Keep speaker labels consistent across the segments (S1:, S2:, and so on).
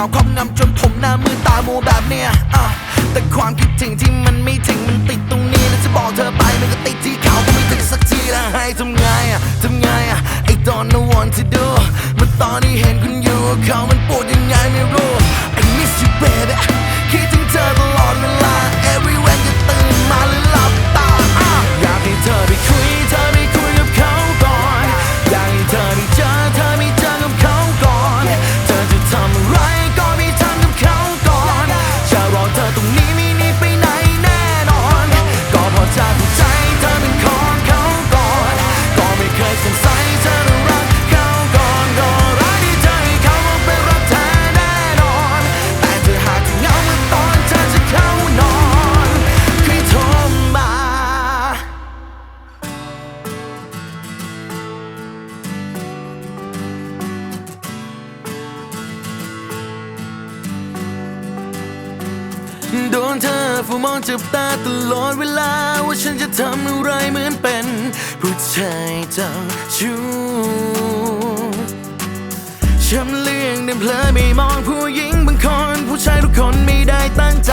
S1: าความงำจนผมหน้ามือตาโมแบบเนี้ยอะแต่ความคิดถึงที่มันไม่ถึงมันติดตรงนี้แล้วจะบอกเธอไปมันก็ติดที่เขาก็ไม่ถึงสักทีแล้วให้ทำไงอะทำไงอะไอ้ don't know what to do เมื่อตอนที่เห็นคุณอยู่เขามันปวดยังไงไม่รู้ I miss you baby คิด โดนเธอฟูมองจับตาตลอดเวลา ว่าฉันจะทำอะไรเหมือนเป็น ผู้ชายเจ้าชู้ฉันเลี่ยงเดินเพลอไม่มองผู้หญิงบางคน ผู้ชายทุกคนไม่ได้ตั้งใจ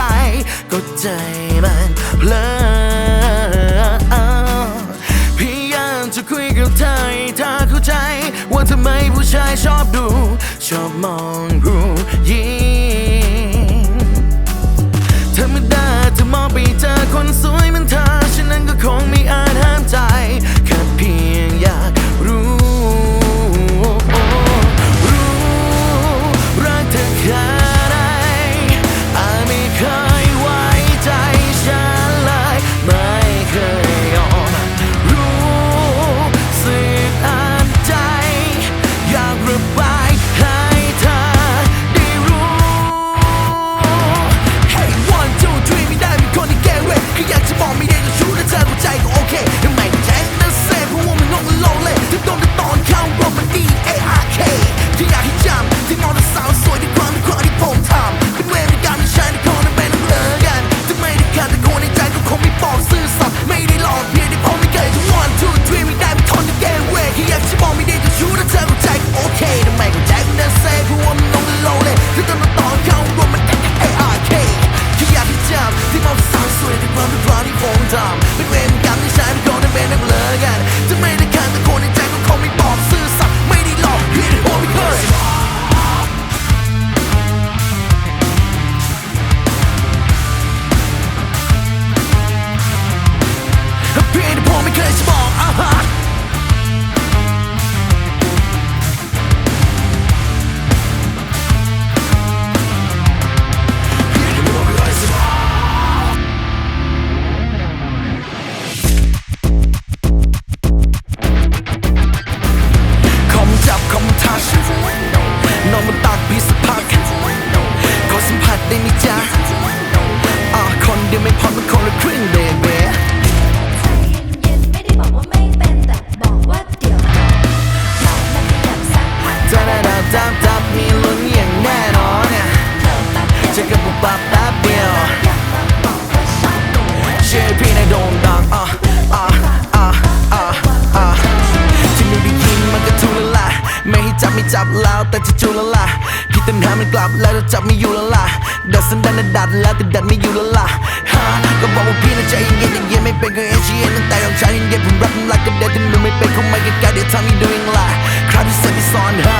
S1: ก็ใจมันเพลอพยายามจะคุยกับเธอให้เธอเข้าใจ ว่าทำไมผู้ชายชอบดู ชอบมองผู้ห ได้ไหมจ๊ะอะคนเดียวไม่พอต้องคนละครึ่งเบเบ้
S2: ใจเย็นๆไม่ได้บอกว่าไม่เป็นแต่บอกว่าเดี๋ยวก่อนเราไม่ขยับสักพัก
S1: จะได้ดับดับดับมีลุ้นอย่างแน่นอนเนี่ย
S2: เธอแป๊บเดียว
S1: จะกระปุกปับแป๊บเดียว
S2: อยากมาบอกว่าชอบหนู
S1: เชื่อพี่ในโด่งดังอะอะอะอะอะที่ไม่ได้ยินมันก็ทุละละไม่ให้จับไม่จับแล้วแต่จะจูละละพี่เต็มหามันกลับแล้วจะจับไม่อยู่ละละ ดัดสันดานดัดแล้วแต่ดัดไม่อยู่ละละฮะก็บอกว่าพี่น่าใจเย็นเย็นไม่เป็นก็เอเชียนตั้งแต่ของฉันเย็นผมรักมันรักกับเด็กที่มันไม่เป็นคงไม่กันกันเดี๋ยวทำให้ดูเองละคราวที่เสร็จที่สอนฮะ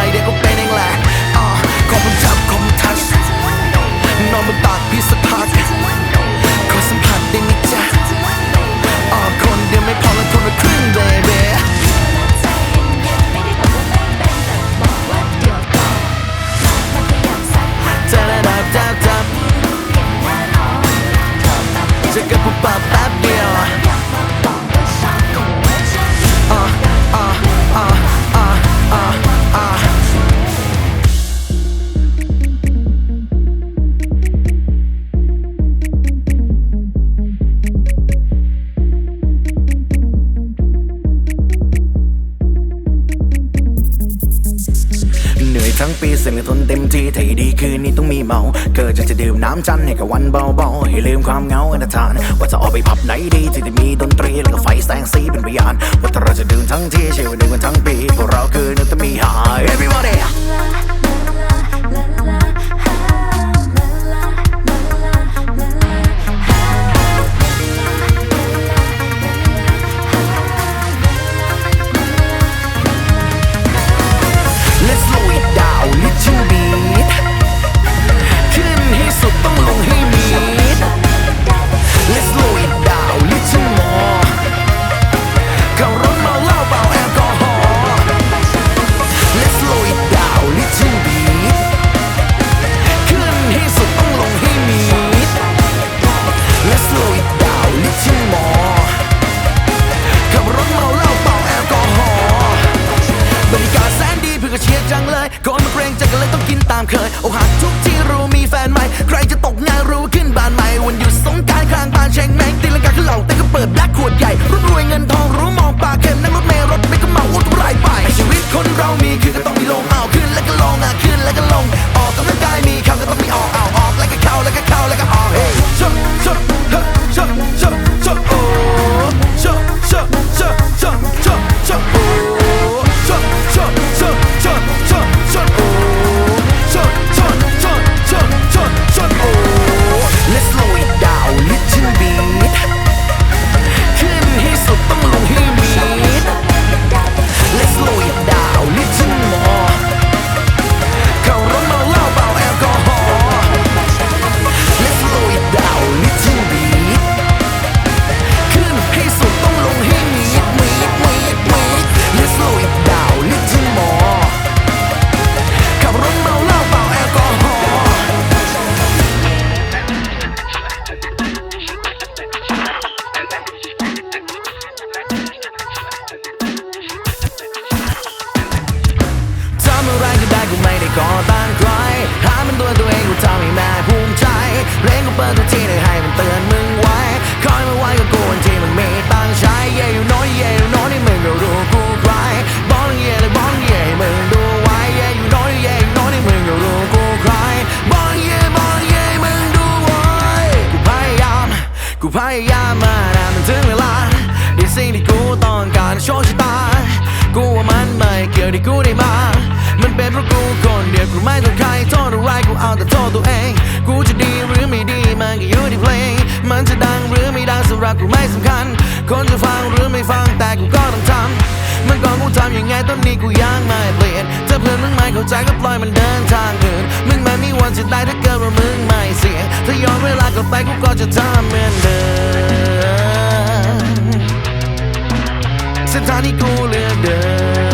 S1: เกิดจะจะดื่มน้ำจันทร์ให้กับวันเบาๆให้ลืมความเหงาอันธาน ว่าจะออกไปผับไหนดี
S2: ที่จะมีดนตรีแล้วก็ไฟแสงสีเป็นพยานว่าเรา
S1: จะดื่มทั้งที่เชื่
S2: อว่าดื่มกันทั้งปีพว
S1: กเราคือนึกจะมีหาย
S2: everybody ก่อนมาเกรงใจกันเลยต้
S1: องกินตามเคยโอหักทุกที่รู้มีแฟนใหม่ ใครจะตกงานรู้ขึ้นบ้านใหม่ วันหยุดสงการคลางบานเชงแมงตีลังกาขึ้นเหล่าแต่ก็เปิดแบล็คขวดใหญ่รุ่รวยเงินทองรู้มองปากเข็มนั่งรถเมล์รถไม่ก็เมาอุดรายไป
S2: ชีวิตคนเรามีคื
S1: ยายามมานะมันถึงเวลาด้สิ่งที่กูต้องการโชคชะตา กูว่ามันไม่เกี่ยวที่กูได้มา มันเป็นเพราะกูคนเดียวกูไม่ต้องใครโทษอะไรกูเอาแต่โทษตัวเอง กูจะดีหรือไม่ดีมันก็อยู่ที่เพลง มันจะดังหรือไม่ดังสำหรับกูไม่สำคัญ คนจะฟังหรือไม่ฟังแต่กูก็ต้องทำมื่อก่อนกูทำยังไงตอนนี้กูยังไม่เปลี่ยนถ้าเพื่อนมึงไม่เข้าใจก็ปล่อยมันเดินทางอื่น มึงไม่มีวันจะได้ถ้าเกิดว่ามึง ถ้าย้อนเวลากลับไปกูก็จะทำเหมือนเดิมเส้นทางที่กูเลือกเดิน